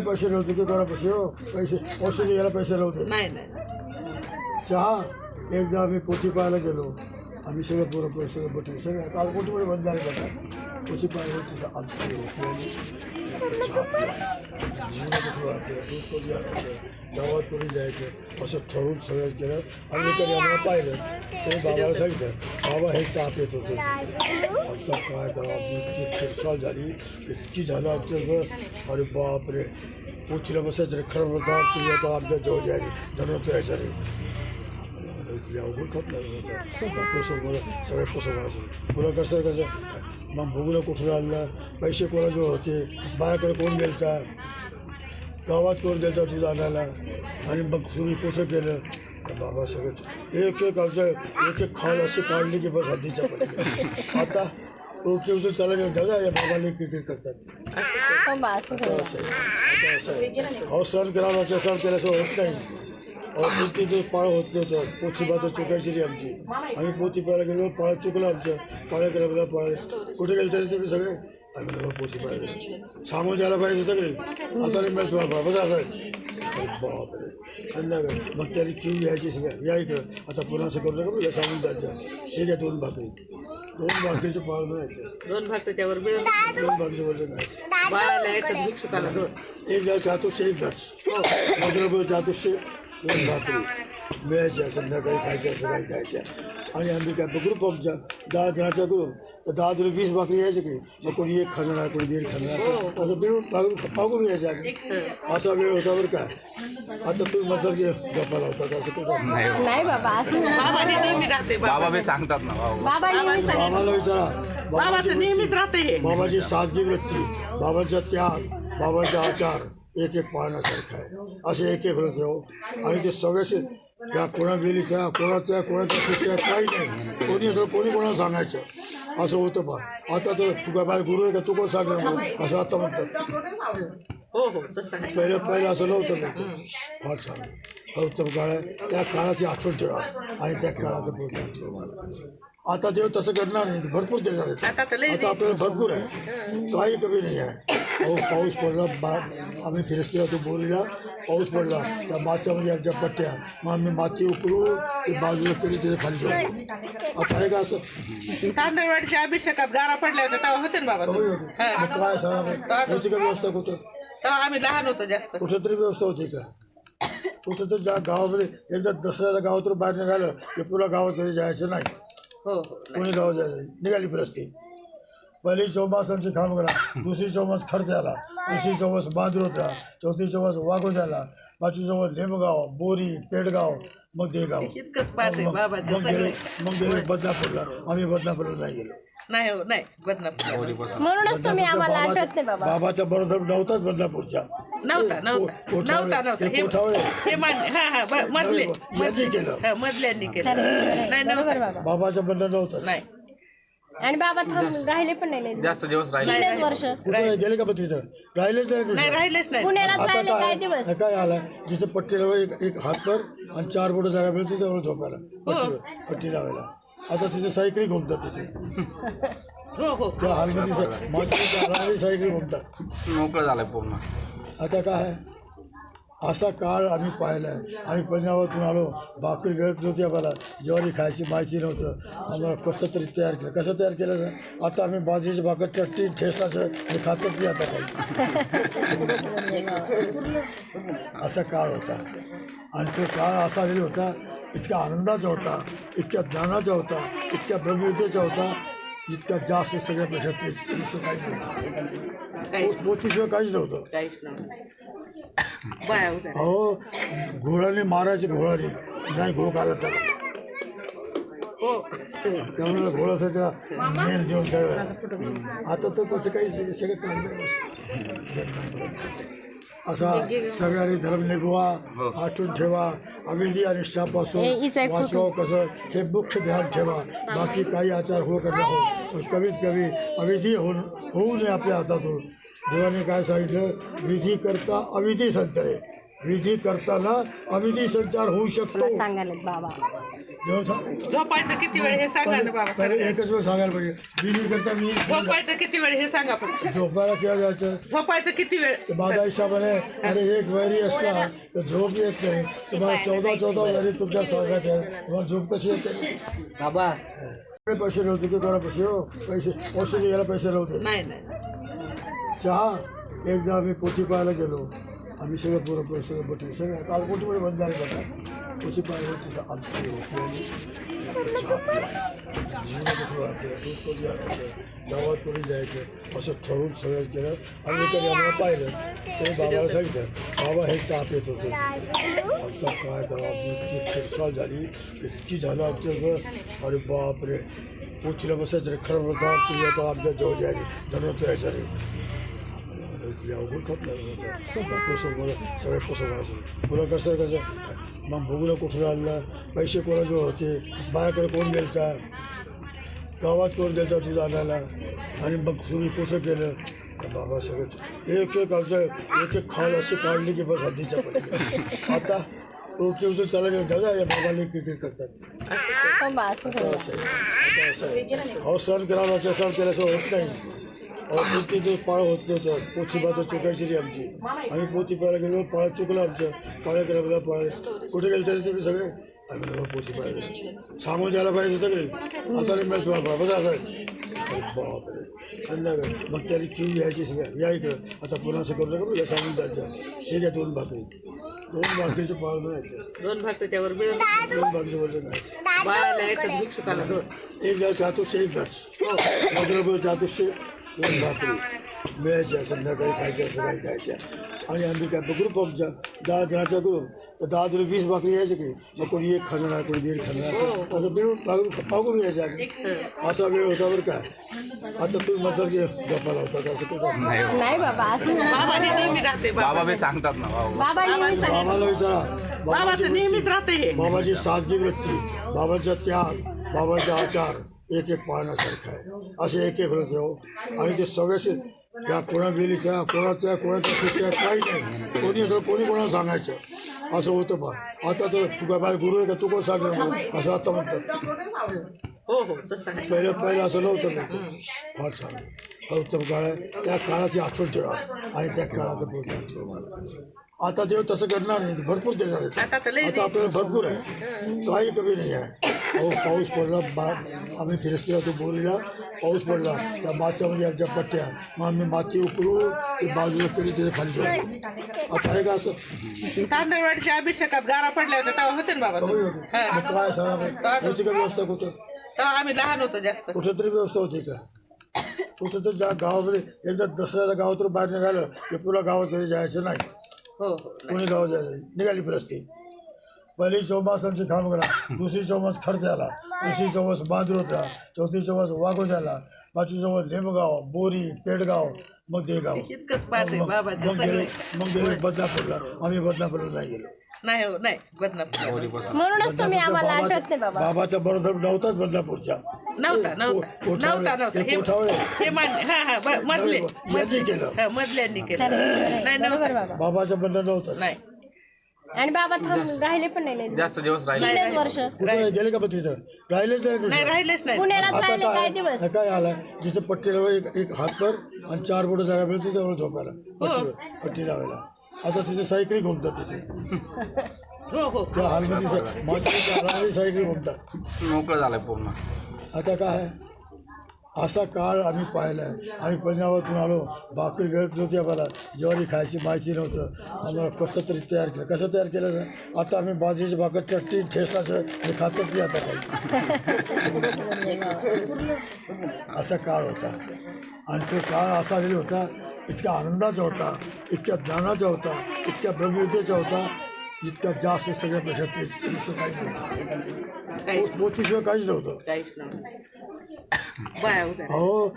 पैसे नव्हते की कोणा पैसे हो? पैसे औषधी घ्यायला पैसे नव्हते. नाही नाही चहा एकदा आम्ही पोथी पाहायला गेलो. आम्ही सगळं पोरं पोरं सगळं बटले सगळं काल पोटीमध्ये बंद झालं जातात पोथी पाहायला तिथं आमची सगळी गावात कोणी जायचं असं ठरवून सगळं केलं आणि तर आम्हाला पाहिलं तरी बाबाला सांगितलं बाबा हे चहा येत होते आता काय करावं इतकी खिरसाळ झाली इतकी झालं आमचं घर अरे बापरे पोथीला बसायचं रे खरं म्हणता तुम्ही आता आमच्या जवळ यायची धरण यायचं रे अवघड खत लागलं पोसवलं सगळे पोसवलं असं पुन्हा कसं कसं मग भोगलं कुठून आणलं? पैसे कोणाजवळ होते? बायाकडे कोण गेलता? गावात कोण गेलता दूध आणायला? आणि मग तुम्ही कसं केलं बाबा सगळं एक एक आमचं एक एक खाल अशी काढली की बस हद्दीच्या पलीकडे आता रोटी उचलून त्याला घेऊन दादा या बाबाला क्रिकेट करतात. हो असं आता असं आहे. आता असं आहे. अहो सण करावं सण केल्याशिवाय होत नाही. तिथे पाळ होत नव्हतं. पोथी पात्र चुकायची आमची. आम्ही पोथी पाहायला गेलो पाळ चुकलं आमचं. पाळ्या करायला पाळ. कुठे गेले तरी तुम्ही सगळे? आम्ही लोक पोथी गेलो. सांगून द्यायला पाहिजे होतं की नाही आता नाही मिळत बसा असायचं बापरे. संध्याकाळी मग त्याने की यायची सगळ्या या इकडं. आता पुन्हा असं करू नका का, सांगून जायचं ठीक आहे दोन भाकरी. दोन भाकरीचं पाळ मिळायचं दोन भाकरीच्या वर मिळून दोन भाकरीचं वरचं मिळायचं बाळाला एकच भिक्षुकाला. दोन एक जात एक मधुरापूर चातुसशे दोन भाकरी मिळायच्या संध्याकाळी खायच्या सकाळी खायच्या आणि आम्ही काय ग्रुप आमचा. दहा जणांचा ग्रुप तर दहा जण वीस भाकरी यायचे की मग कोणी एक खाणार कोणी दीड खाणार असं मिळून पागून पागून यायचं आम्ही. असा वेळ होता बरं काय आता तुम्ही म्हणतात की गप्पाला होता असं कुठं असतं नाही हो. बाबा बी सांगतात ना बाबा. बाबाला विचारा. हे. बाबाची साधगी वृत्ती. बाबांचा त्याग. बाबांचा आचार. एक एक पाहण्यासारखा आहे. असे एक एक होते हो. आणि ते सगळ्याचे त्या कोणा बेलीचा कोणाचा कोणाचा शिष्य काही नाही. कोणी असं कोणी कोणाला सांगायचं? असं होतं पा आता तर तू काय गुरु आहे का? तू कोण सांगणार? असं आता म्हणतात. हो हो आहे पहिलं पहिलं असं नव्हतं फार छान. उत्तम काळ आहे. त्या काळाची आठवण ठेवा. आणि त्या आठवण. आता देव तसं करणार नाही भरपूर देणार आहे. आता तर आपल्याला भरपूर आहे. काही कमी नाही आहे. अहो पाऊस पडला बा आम्ही फिरस्ती होतो बोरीला पाऊस पडला त्या माथ्यामध्ये आमच्या पट्ट्या. मग आम्ही माती उकरू ते बाजूला करी तिथे खाली जाऊ आता आहे का असं? तांदळवाडीच्या अभिषेकात गारा पडल्या होत्या तेव्हा होते ना बाबा कमी? होते. मग काय सांगा होती. का व्यवस्था कुठं? तेव्हा आम्ही लहान होतो जास्त. कुठं तरी व्यवस्था होती का? कुठं तर ज्या गावामध्ये एकदा दसऱ्याला गावातून बाहेर निघालं की पुन्हा गावात घरी जायचं नाही. हो हो कोणी गावात जायचं. निघाली फिरस्ती पहिली चौमास आमची खामगडा दुसरी चौमास खडत्याला तिसरी चौमास बाजरोत्या चौथी चौमास वाघोद्याला पाचवी चौमास लेमगाव बोरी पेडगाव मग देगाव मग गेले सगळे मग गेले बदलापूरला आम्ही बदलापूरला नाही गेलो. नाही हो नाही बदनापूर म्हणूनच तुम्ही आम्हाला आठवत नाही बाबा. बाबाचा बरोबर नव्हताच बदलापूरच्या नव्हता नव्हता. नव्हता नव्हता. हे. हे हे मान्य हा हा ब- मधले. यांनी केलं. हा, मधल्यांनी केलं. नाही बरोबर नव्हता. बाबा. बाबाचं बंधन नव्हतं. नाही. आणि बाबा थांब राहिले पण नाही लय. जास्त दिवस राहिले तीनच वर्ष. कुठे गेले का तिथं? राहिलेच नाही नाही तिथं. राहिलेच नाही. पुण्यात आता राहिले काय काय दिवस? हे काय आलं जिथे पट्टी लावलं एक एक हातभर आणि चार बोट जागा मिळते त्यावर झोपायला. पट्टीवर पट्टी लावायला. आता तिथे सायकली घुमतात तिथे. हो हो. मोकळं झालंय पूर्ण. आता काय आहे? असा काळ आम्ही पाहिला आहे. आम्ही पंजाबातून आलो भाकरी गळत नव्हती आम्हाला ज्वारी खायची माहिती नव्हतं. आम्हाला कसं तरी तयार केलं. कसं तयार केलं आता आम्ही बाजरीची भाकर चटणी ठेसलाचं हे खातच नाही आता काही. असा काळ होता. आणि तो काळ असा वेळ होता इतक्या आनंदाचा होता इतक्या ज्ञानाचा होता इतक्या ब्रह्मविद्येचा होता. इतक्या जास्त सगळ्यापेक्षा ते इतकं काहीच नव्हतं मोतीशिवाय काहीच नव्हतं. अहो घोड्याने मारायचे घोड्याने नाही घोड काढत हो. त्यामुळे असायचा मेल देऊन सगळं. आता तर तसं नाही. सगळं चांगलं. असा सगळ्यांनी धर्म निघवा आठवून ठेवा. अविधी आणि हे निष्ठापासून हिचं एक वाचवा कसं हे मुख्य ध्यान ठेवा. बाकी काही आचार हो करणे हो पण कमीत कमी अविधी होऊन होऊ नये आपल्या हातातून. देवाने काय सांगितलं? विधी करता अविधी आहे विधी करताना अविधी संचार होऊ शकतो. सांगायला बाबा. जेव्हा सा- झोपायचं किती वेळ हे सांगा ना बाबा पहिले सर एकच वेळ सांगायला पाहिजे. बिनी करता मी झोपायचं किती वेळ हे सांगा फक्त. झोपायला केव्हा जायचं. झोपायचं किती वेळ? तर माझ्या हिशोबाने अरे एक वैरी असला तर झोप येत नाही. तुम्हाला चौदा चौदा वैरी तुमच्या सांगत आहे. तुम्हाला झोप कशी येते? बाबा. एवढे पैसे नव्हते की कोणा पैसे हो. पैसे औषध घ्यायला पैसे नव्हते नाही नाही. चहा एकदा आम्ही पोथी पाहायला गेलो. आम्ही सगळं पोरं सगळं सगळं आमची कसं दूध कधी आणायचं गावात जायचं असं ठरवून सगळं केलं आम्हाला पाहिलं बाबाला सांगितलं बाबा हे होते आता काय करावं आमची इतकी खिरसाळ झाली इतकी झालं आमचं घर अरे बापरे पोथीला बसायचं रे खरं होता तुम्ही आता आमच्या जवळ यायचं रे तुला अवघड खपलं पोसवलं सगळे पोसवलं सगळं पुन्हा कसं कसं मग बघूला कुठून आणला पैसे कोणाजवळ होते बायाकडे कोण गेलता गावात कोण गेलता दूध आणायला आणि मग तुम्ही कसं केलं बाबा सगळं एक एक आमचं एक एक खाल अशी काढली की बस हद्दीच्या पलीकडे आता ओके उचल त्याला घेऊन दादा या बाबाला क्रिकेट करतात असं आता असं आहे आता असं आहे अहो सण करावं सण केल्याशिवाय होत नाही दिवस पाळ होत नव्हतं. पोथी बाता चुकायची रे आमची. आम्ही पोथी पाहायला गेलो पाळ चुकलं आमचं. पाळ्या करायला पाळ. कुठे गेले तरी तुम्ही सगळे? आम्ही तेव्हा पोथी पाहायला गेलो. सामोरं जायला पाहिजे होतं सगळे आता नाही मिळत तुम्हाला बसा असं आहे. अरे बापरे. संध्याकाळी मग त्याला किव यायची सगळं. या इकडं. आता पुन्हा असं करू नका बरं. सांगून जायचं ठीक आहे दोन भाकरी. दोन भाकरीचं पाळ मिळायचं दोन भाकरीच्यावर मिळून दोन भाकरीचं वजन मिळायचं बाळाला एकच भिक्षुकाला दोन एक गाव चातुसचे एक चातुसचे दोन भाकरी मिळायच्या संध्याकाळी खायच्या सकाळी खायच्या आणि आम्ही काय ग्रुप आमचा. दहा जणांचा ग्रुप तर दहा जण वीस भाकरी यायचे की. मग कोणी एक खाणार कोणी दीड खाणार असं असं मिळून पागून पागून घ्यायचे आम्ही. असा वेळ होता बरं काय आता तुम्ही म्हणतात की गप्पा लावतात असं कुठं असतं? नाही हो. नाही बाबा असं नाही. बाबा नेहमी राहते बाबा बाबा बी सांगतात ना बाबा बाबाला विचारा. बाबाचं बाबाची नेहमीच राहते बाबाची साधगी वृत्ती. बाबाचा त्याग. बाबाचा आचार. एक एक पाहण्यासारखा आहे. असे एक एक होते हो आणि ते सगळ्याचे त्या कोणा त्या कोणाच्या कोणाच्या शिष्या काही नाही. कोणी असं कोणी कोणाला सांगायचं? असं होतं पा आता तर तू काय गुरु आहे का? तू कोण सांगणार? असं आता म्हणतात. हो हो आहे. पहिलं पहिलं असं नव्हतं फार छान. उत्तम काळ आहे. त्या काळाची आठवण ठेवा. आणि त्या काळात पुढे आता देव तसं करणार नाही भरपूर देणार आहे. आता तर लय आता आपल्याला भरपूर आहे. काही कमी नाही आहे. अहो पाऊस पडला बा आम्ही फिरसले होतो बोरीला पाऊस पडला त्या माच्यामध्ये आमच्या पट्ट्या. मग आम्ही माती उकरू ती बाजूला केली तिथे खाली जाऊ आता आहे का असं? तांदळवाडीच्या अभिषेकात गारा पडल्या होत्या तेव्हा होते ना बाबा कमी तुम्ही? होते. हा. मग काय सांगा होती का व्यवस्था तेव्हा आम्ही लहान होतो जास्त. कुठं तरी व्यवस्था होती का? कुठं तर ज्या गावामध्ये एकदा दसऱ्याला गावातून बाहेर निघालं की पुन्हा गावात कधी जायचं नाही. हो हो कोणी गावात जायचं. निघाली रस्ते पहिली चौमास आमची खामगडा दुसरी चौमास खडत्याला तिसरी चौमास बांद्रोतला. चौथी चौमास वाघोद्याला पाचवी चौमास नेमगाव बोरी पेडगाव मग देगाव इतकंच पाठ आहे मग गेले सगळे. मग गेले बदनापूरला. आम्ही बदनापूरला नाही गेलो. नाही हो नाही म्हणूनच तुम्ही आम्हाला आठवत नाही बाबा. बाबाचा बरोबर नव्हताच बदनापूरच्या नव्हता नव्हता नव्हता नव्हता. हे. हे मान्य हा हा ब- मधले यांनी केलं. हा, मधल्यांनी केलं. नाही बरोबर नव्हता. बाबा. बाबाचं बंधन नव्हतं नाही. आणि बाबा थांब राहिले पण नाही लय दिवस. जास्त दिवस राहिले तीनच वर्ष? कुठं गेले का मग तिथं? राहिलेच नाही. राहिलेच नाही. पुण्यालाच आता राहिले काय काय दिवस? आता काय आलं? जिथे पट्टी लावलं एक एक हातभर आणि चार बोट जागा मिळते त्यावर झोपायला. पट्टीवर पट्टी लावायला. आता तिथे सायकली घुमतात तिथे हो हो. त्या हालमध्ये मोकळं झालंय पूर्ण. आता काय आहे? असा काळ आम्ही पाहिला आहे आम्ही पंजाबातून आलो भाकरी गळत नव्हती आम्हाला ज्वारी खायची माहिती नव्हतं. आम्हाला कसं तरी तयार केलं. कसं तयार केलं आता आम्ही बाजरीची भाकर चटणी ठेसला हे खातच नाही आता काही. असा काळ होता. आणि तो काळ असा होता इतक्या आनंदाचा होता इतक्या ज्ञानाचा होता इतक्या ब्रह्मविद्येचा होता. इतक्या जास्त सगळ्यापेक्षा ते इतकं काही नव्हतं काहीच पोतीशिवाय काहीच नव्हतं. काहीच अहो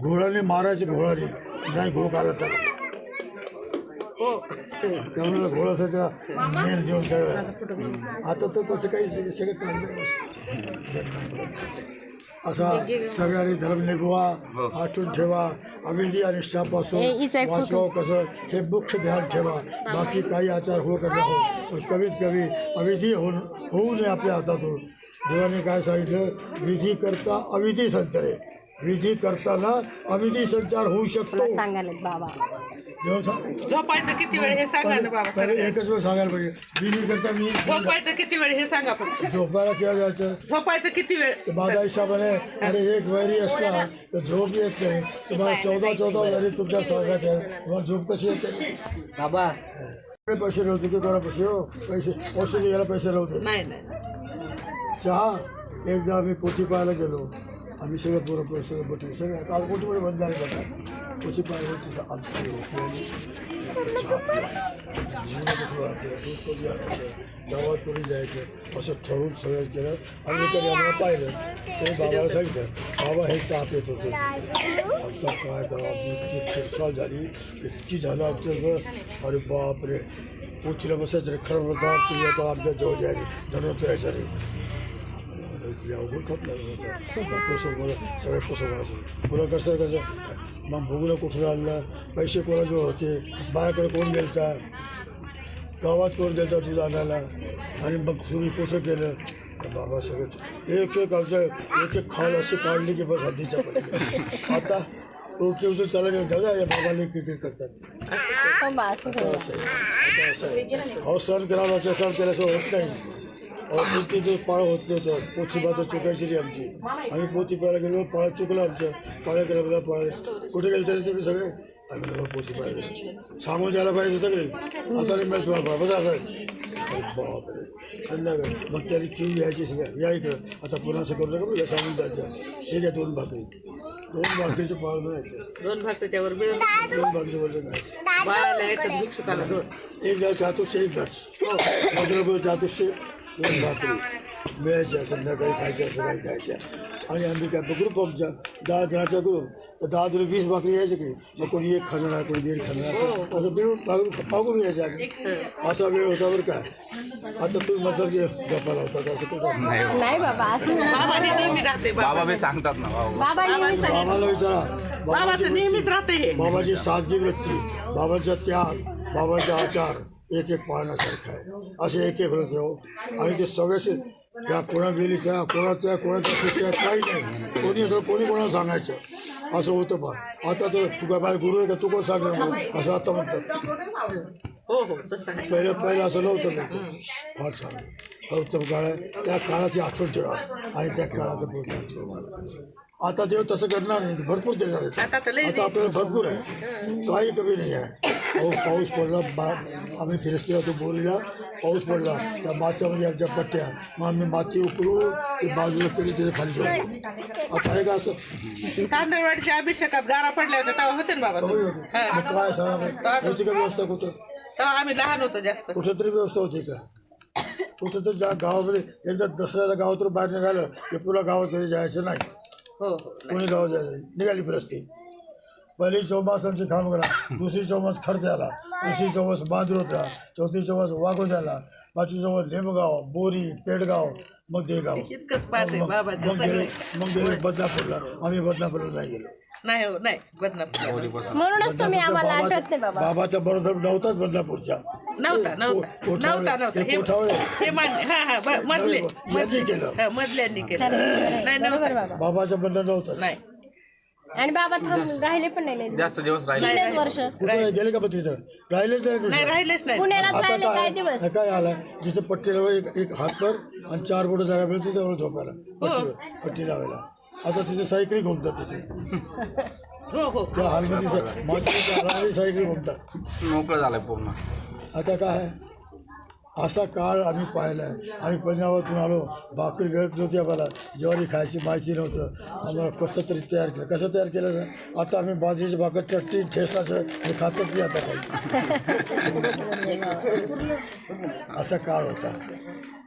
घोड्याने मारायचे घोड्याने. नाही घोड काढत हो. त्यामुळे घोडासाच्या मेन देऊन सगळं आता तर तसं काहीच नाही. सगळं चांगलं. असा सगळ्यांनी धर्म निघवा आठवून ठेवा. अविधी आणि एक वाचवावं कसं हे मुख्य ध्यान ठेवा. बाकी काही आचार हो करणार हो पण कमीत कमी अविधी होऊन होऊ नये आपल्या हातातून. देवाने काय सांगितलं? विधी करता अविधी आहे विधी करताना अविधी संचार होऊ शकतो. सांगायला बाबा. देव सांग- झोपायचं किती वेळ हे सांगा ना बाबा पहिले एकच वेळ सांगायला पाहिजे. विधी करता मी झोपायचं किती वेळ हे सांगा फक्त. झोपायला केव्हा जायचं. झोपायचं किती वेळ? तर माझ्या हिशोबाने अरे एक वैरी असला तर झोप येत नाही. तुम्हाला चौदा चौदा वैरी तुमच्या संघात आहे. तुम्हाला झोप कशी येते? बाबा. पैसे नव्हते की कोणा पैसे हो. पैसे औषध घ्यायला पैसे नव्हते नाही नाही. चहा? एकदा आम्ही पोथी पाहायला गेलो. आम्ही सगळं पोरं पोरं सगळं बटले सगळं काल पोथीमध्ये बंद झाले जातात पोथी पाहायला तिथं आमची दूध कधी आणायचं गावात कोणी जायचं असं ठरवून सगळं केलं. आणि तरी आम्हाला पाहिलं. तरी बाबाला सांगितलं बाबा हे चहा पित होते. आता काय करावं? इतकी झाली. इतकी झालं आमचं ग अरे बापरे. पोथीला बसायचं रे. खरं म्हणता तुम्ही आता आमच्या जवळ यायचं. रे. अवघड होतं सगळे पुन्हा कसं कसं मग भोगलं कुठून आणलं पैसे कोणाजवळ होते बायाकडे कोण गेलता गावात कोण गेलता दूध आणायला आणि मग तुम्ही कसं केलं तर बाबा सगळं एक एक आमचं एक एक खाल अशी काढली की बस हद्दीच्या पलीकडे आता रोटी उचल त्याला घेऊन दादा या बाबाला क्रिकेट करतात हो आता असं आहे आता असं आहे अहो सण करावं लागतं सण केल्याशिवाय होत नाही अहो किती दिवस पाळ होत नव्हतं पोथी बाता चुकायची रे आमची आम्ही पोथी पाहायला गेलो पाळ चुकलं आमचं पाळ्या केल्या मला पाळ कुठे गेले तरी तुम्ही सगळे आम्ही तेव्हा पोथी पाहायला गेलो सांगून द्यायला पाहिजे होतं की नाही आता नाही मिळत तुम्हाला बस असं आहे. अरे बापरे संध्याकाळी मग त्याने किव यायची सगळ्या या इकडं आता पुन्हा असं करू नका बरं का, सांगून जायचं हे घ्या दोन भाकरी दोन भाकरीचं पाळ मिळायचं दोन भाकरीच्या वर मिळून दोन भाकरीचं वरचं खायचं बाळाला येतात भिक्षुकाला दोन एक गाव चातुश्य एकदाच भद्रपूर चातुश्य दोन भाकरी मिळायच्या संध्याकाळी खायच्या सकाळी खायच्या. आणि आम्ही काय ग्रुप आमच्या दहा जणांचा ग्रुप तर दहा जण वीस भाकरी यायचे की मग कोणी एक खाणार कोणी दीड खाणार असं मिळून पागून पागून यायचे आम्ही. असा वेळ होता बरं काय आता तुम्ही म्हणतात की गप्पाला होता असं कुठं नाही हो. नाही बाबा असं बी सांगतात ना बाबाला विचारा. बाबाचं बाबाची नेहमीच राहते बाबाची साधगी वृत्ती. बाबांचा त्याग. बाबांचा आचार. एक एक पाहण्यासारखा आहे. असे एक एक होते हो आणि ते सगळेच या कोणा वेलीचा कोणाचा कोणाचा शिष्य काही नाही. कोणी असं कोणी कोणाला सांगायचं? असं होतं पा आता तर तू काय गुरु आहे का? तू कोण सांगणार असं आता म्हणतात. हो हो आहे पहिलं पहिलं असं नव्हतं नाही फार छान. उत्तम काळ आहे. त्या काळाची आठवण ठेवा. आणि त्या काळाचं आठवण आता देव तसं करणार नाही भरपूर देणार आहे आता आपल्याला भरपूर आहे. काही कमी नाही आहे. अहो पाऊस पडला बा आम्ही फिरसले होतो बोरीला पाऊस पडला त्या माच्यामध्ये आमच्या पट्ट्या मग आम्ही माती उकरू ते बाजूला केली तिथे खाली जाऊ आता आहे का असं? तांदळवाडीच्या अभिषेकात गारा पडल्या होत्या तेव्हा होते ना बाबा कमी तुम्ही? होते. हा. मग काय सांगा होती. का व्यवस्था कुठं? तेव्हा आम्ही लहान होतो जास्त. कुठं तरी व्यवस्था होती का? कुठं तरी जा गावामध्ये एकदा दसऱ्याला गावातून बाहेर निघालं की पुन्हा गावात घरी जायचं नाही. हो कोणी गावात जायचं निघाली फिरस्ती. पहिली चौमास आमची खामगडा दुसरी चौमास खडद्याला तिसरी चौमास बाजरोत्या चौथी चौमास वाघोद्याला पाचवी चौमास नेमगाव बोरी पेडगाव मग देगाव. मग गेले मग गेले बदलापूरला आम्ही बदलापूरला नाही गेलो. नाही हो नाही बदनापूर होलीपासून म्हणूनच तुम्ही आम्हाला आठवत नाही बाबा. बाबाचा बरोबर नव्हताच बदलापूरच्या नव्हता नव्हता नव्हता नव्हता. हे कोठावळे. हे हे मान्य हा हा ब- मधले. यांनी केलं. हा, मधल्यांनी केलं. खरं आहे, नाही बरोबर नव्हता. बाबा. बाबाचं बंधन नव्हतं नाही. आणि बाबा थांब राहिले पण नाही लय दिवस. जास्त दिवस राहिले तीनच वर्ष? कुठे गेले का मग तिथं? राहिलेच नाही. राहिलेच नाही. पुण्याला आता राहिले काय दिवस? काय काय आलं? जिथे पट्टी लावलं एक एक हातभर आणि चार बोट जागा मिळते त्यावर झोपायला. पट्टीवर पट्टी लावायला. आता तिथे सायकली घुमतात तिथे त्या हालमध्ये सा- मातीच्या हालामध्ये सायकली घुमतात मोकळं झालंय पूर्ण. आता काय? आहे? असा काळ आम्ही पाहिला. आहे आम्ही पंजाबातून आलो. भाकरी गळत नव्हती आम्हाला ज्वारी खायची माहिती नव्हतं. आम्हाला कसं तरी तयार केलं. कसं तयार केलं ना? आता आम्ही बाजरीची भाकर चटणी ठेसाचं हे खातच नाही आता काही. असा काळ होता.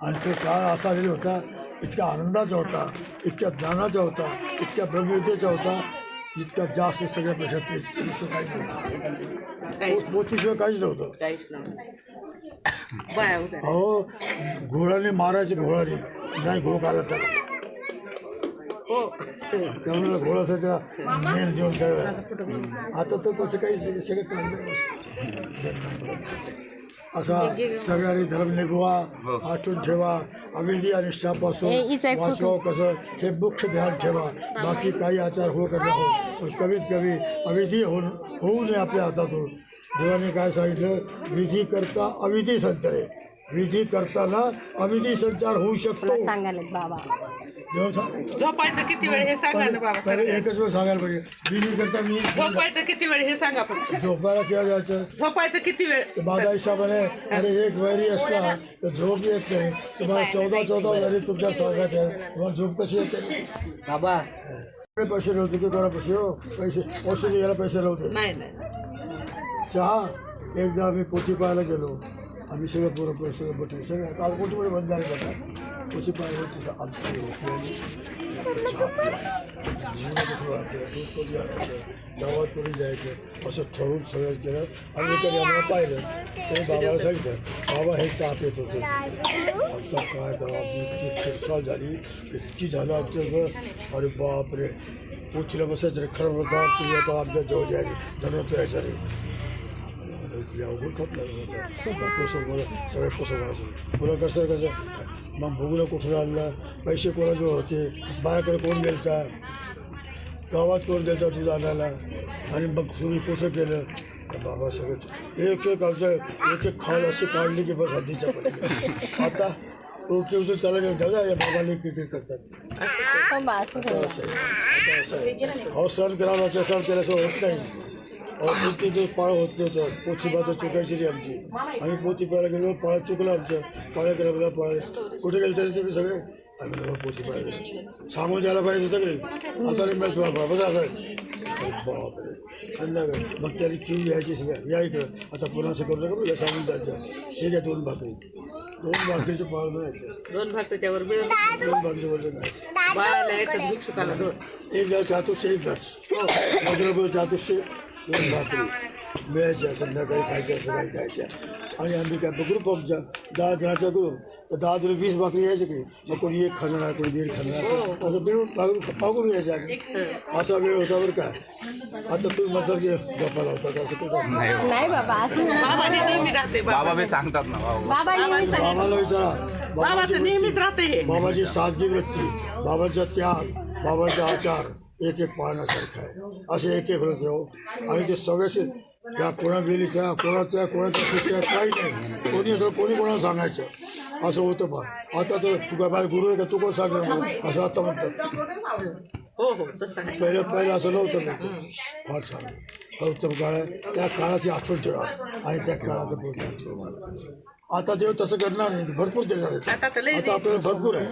आणि तो काळ असा होता इतक्या आनंदाचा होता इतक्या ज्ञानाचा होता इतक्या ब्रह्मविद्येचा होता इतक्या जास्त सगळ्यापेक्षा ते काहीच नव्हतं. मोतीशिवाय काहीच नव्हतं. अहो घोड्याने मारायचे घोड्याने नाही घोड आला तर हो. त्यामुळे असायचा मेन देऊन सगळं. आता तर तसं काही सगळं चांगलं. असा सगळ्यांनी धर्म निभवा आठवून ठेवा. अविधी आणि ए, निष्ठापासून हिचं एक वाचवा कसं? हे मुख्य ध्यान ठेवा. बाकी काही आचार हो करणे हो पण कमीत कमी अविधी होऊन होऊ नये आपल्या हातातून. देवाने काय सांगितलं? विधी करता अविधी संचार विधी करताना अविधी संचार होऊ शकतो. सांगायला बाबा? देव सांग- झोपायचं किती वेळ हे सांगा ना बाबा पहिले एकच वेळ सांगायला पाहिजे. विधी करता मी झोपायचं किती वेळ हे सांगा फक्त. झोपायला केव्हा जायचं. झोपायचं किती वेळ? तर माझा हिशोबाने अरे एक वैरी असला तर झोप येत नाही. तुम्हाला चौदा चौदा वैरी तुमच्या स्वागत आहे. तुम्हाला झोप कशी येते? बाबा. पैसे नव्हते की कोणा पैसे? हो पैसे औषधी घ्यायला पैसे नव्हते नाही नाही. चहा एकदा आम्ही पोथी पाहायला गेलो. आम्ही सगळं पोरं पोरं सगळं बटले सगळं काल पोथीमध्ये बंद झाले जातात पोथी पाहायला तिथं आमची सगळी लोकं आली. दूध कधी आणायचं गावात कोणी जायचं असं ठरवून सगळं केलं. आणि कधी आम्हाला पाहिलं. त्याने बाबाला सांगितलं बाबा हे चहा पित होते. आता काय करावं आमची इतकी खिरसाळ झाली. इतकी झालं आमचं घर. अरे बापरे. पोथीला बसायचं रे खरं होता तुम्ही आता आमच्या जवळ यायचे धन्वंत यायचं रे. अवघड पुन्हा कसं कसं मग बघूला कुठून आणलं पैसे कोणाजवळ होते बायाकडे कोण गेलता गावात कोण गेलता दूध आणायला आणि मग तुम्ही कसं केलं तर बाबा सगळं एक एक आमचं एक एक खाल अशी काढली की बस हद्दीच्या आता रोटी उचल त्याला घेऊन दादा या बाबाला क्रिकेट करतात आता असं आहे आता असं आहे अहो सण करावं लागतं सण केल्याशिवाय होत नाही ते पाळ होत नव्हतं. पोथी पात्र चुकायची रे आमची. आम्ही पोथी पाहायला गेलो पाळ चुकलं आमचं. पाळ्या केल्या मला पाळ कुठे गेले तरी तुम्ही सगळे? आम्ही तेव्हा पोथी पाहायला गेलो. सांगून द्यायला पाहिजे होतं नाही? आता नाही मिळत तुम्हाला बस असं. आहे. अरे बापरे. संध्याकाळी मग त्याने खीर यायची सगळ्या या इकडं. आता पुन्हा असं करू नका सांगून जायचं हे घ्या दोन भाकरी. दोन भाकरीचं पाळ मिळायचं दोन भाकरीच्या वर मिळून दोन भाकरीचं वरचं मिळायचं बाळाला एकच भिक्षुकाला दोन. एक चातुसचे एक दोन भाकरी मिळायच्या संध्याकाळी खायच्या सकाळी खायच्या. आणि आम्ही काय ग्रुप आमचा दहा जणांचा ग्रुप तर दहा जण वीस भाकरी यायचे की मग कोणी एक खाणार आहे कोणी दीड खाणार असं असं मिळून भाकरी पाकून यायच्या आम्ही. असा वेळ होता बरं काय आता तुम्ही म्हणतात की गप्पा लावतात असं कुठं असतं? नाही बाबा असं बाबा बी सांगतात ना बाबा. बाबाला विचारा. बाबाचं बाबाची नेहमीच राहते हे. बाबाची साधगी वृत्ती. बाबाचा त्याग. बाबाचा आचार. एक एक पाहण्यासारखा आहे. असे एक एक होते हो. आणि ते सगळ्याचे त्या कोणा बेलीच्या कोणाच्या कोणाच्या शिष्या काही नाही. कोणी असं कोणी कोणाला सांगायचं? असं होतं पा आता तर तू काय माझा गुरु आहे का? तू कोण सांगणार मला असं आता म्हणतात. हो हो आहे. पहिलं पहिलं असं नव्हतं फार छान. उत्तम काळ आहे. त्या काळाची आठवण ठेवा. आणि त्या काळात पुढे आता देव तसं करणार नाही भरपूर देणार आहे. आता तर लय आता आपल्याला भरपूर आहे.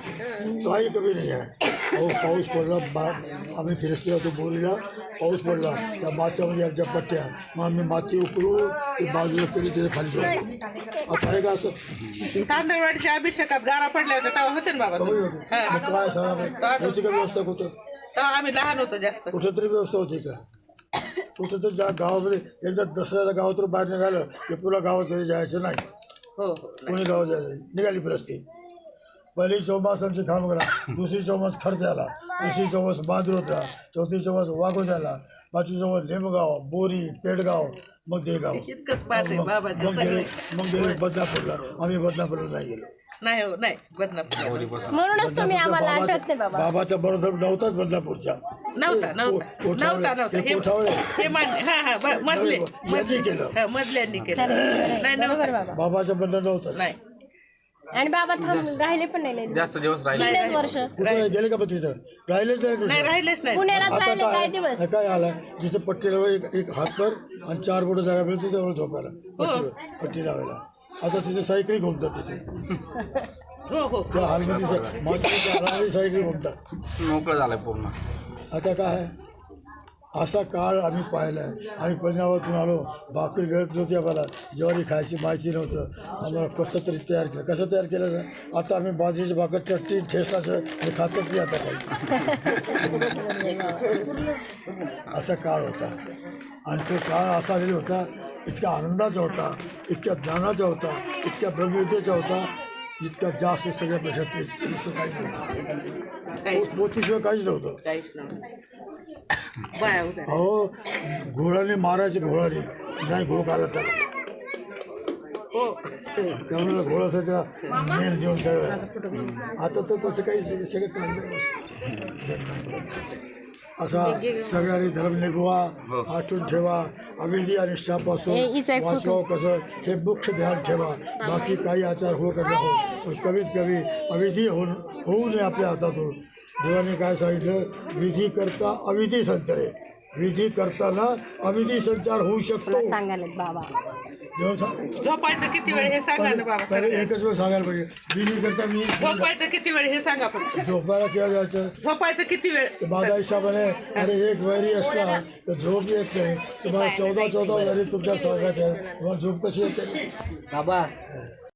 काही कमी नाही आहे. अहो पाऊस पडला बा आम्ही फिरसलो होतो बोरीला पाऊस पडला त्या माच्यामध्ये आमच्या पट्ट्या मग आम्ही माती उकळू ते बाजूला केली तिथे खाली जाऊ आता आहे का असं? तांदळवाडीच्या अभिषेकात गारा पडल्या होत्या तेव्हा होते ना बाबा कमी? होते. हा. मग काय सांगा होती का व्यवस्था कुठं? तेव्हा आम्ही लहान होतो जास्त. कुठं तरी व्यवस्था होती का? कुठं तर ज्या गावामध्ये एकदा दसऱ्याला गावातून बाहेर निघालं की पुन्हा गावात कधी जायचं नाही. हो हो कोणी नाही. निघाली प्रस्ती पहिली चौमास आमची खामगडा दुसरी चौमास खडद्याला तिसरी चौमास बांद्रोतला. चौथी चौमास वाघोद्याला पाचवी चौमास लेमगाव बोरी पेडगाव मग देगाव मग मग गेले मग गेले बदनापूरला. आम्ही बदनापूरला नाही गेलो. नाही हो नाही बदनापूर म्हणूनच तुम्ही आम्हाला आठवत नाही बाबा. बाबाचा बरोबर नव्हताच बदनापूरच्या. नव्हता नव्हता. नव्हता हे. हे मान्य हा हा मधले केलं. हा, मधल्यांनी केलं. नाही नव्हता. बाबा. बाबाचं बंधन नव्हतं. नाही. आणि बाबा थांब राहिले पण नाही लय जास्त दिवस राहिले तीनच वर्ष? कुठं गेले का पण तिथं? राहिलेच नाही. राहिलेच नाही. आता राहिले काय काय दिवस? काय आलं? जिथे पट्टी लावाय एक एक हातभर आणि चार बोट जागा मिळते त्यावर झोपायला. पट्टी पट्टी लावायला. आता तिथे सायकली घुमतात तिथे. हो हो. त्या हालामध्ये सायकली घुमतात. मोकळं झालंय पूर्ण. आता काय आहे? असा काळ आम्ही पाहिला आहे. आम्ही पंजाबातून आलो भाकरी गळत नव्हती आम्हाला. ज्वारी खायची माहिती नव्हतं. आम्हाला कसं तरी तयार केलं. कसं तयार केलं आता आम्ही बाजरीची भाकर चटणी ठेसाचं हे खातच नाही आता काही. असा काळ होता. आणि तो काळ असा आलेला होता इतक्या आनंदाचा होता इतक्या ज्ञानाचा होता इतक्या ब्रह्मविद्येचा होता. इतक्या जास्त सगळ्यापेक्षा ते दुसरं काही नव्हतं काहीच पो- पोथीशिवाय काहीच नव्हतं. नव्हतं. अहो घोडाने मारायचे घोडाने नाही घोड आला तर. हो. त्यामुळे थोडंसं मेल देऊन सगळं. आता तर तसं काही सगळं चांगलं. असा सगळ्यांनी धर्म निभवा आठवून ठेवा. अविधी आणि हे एक वाचवावं कसं हे मुख्य ध्यान ठेवा. बाकी काही आचार हो करणार हो पण कमीत कमी अविधी होऊन होऊ नये आपल्या हातातून. देवाने काय सांगितलं? विधी करता अविधी संचारे विधी करताना अविधी संचार होऊ शकतो. सांगायला बाबा. देव सांग- झोपायचं किती वेळ हे सांगा ना बाबा पहिले सर एकच वेळ सांगायला पाहिजे. विधी करता मी झोपायचं किती वेळ हे सांगा फक्त. झोपायला केव्हा जायचं झोपायचं किती वेळ? तर माझ्या हिशोबाने अरे एक वैरी असला तर झोप येत नाही. तुम्हाला चौदा चौदा वैरी तुमच्या सांगत आहे. तुम्हाला झोप कशी येते? बाबा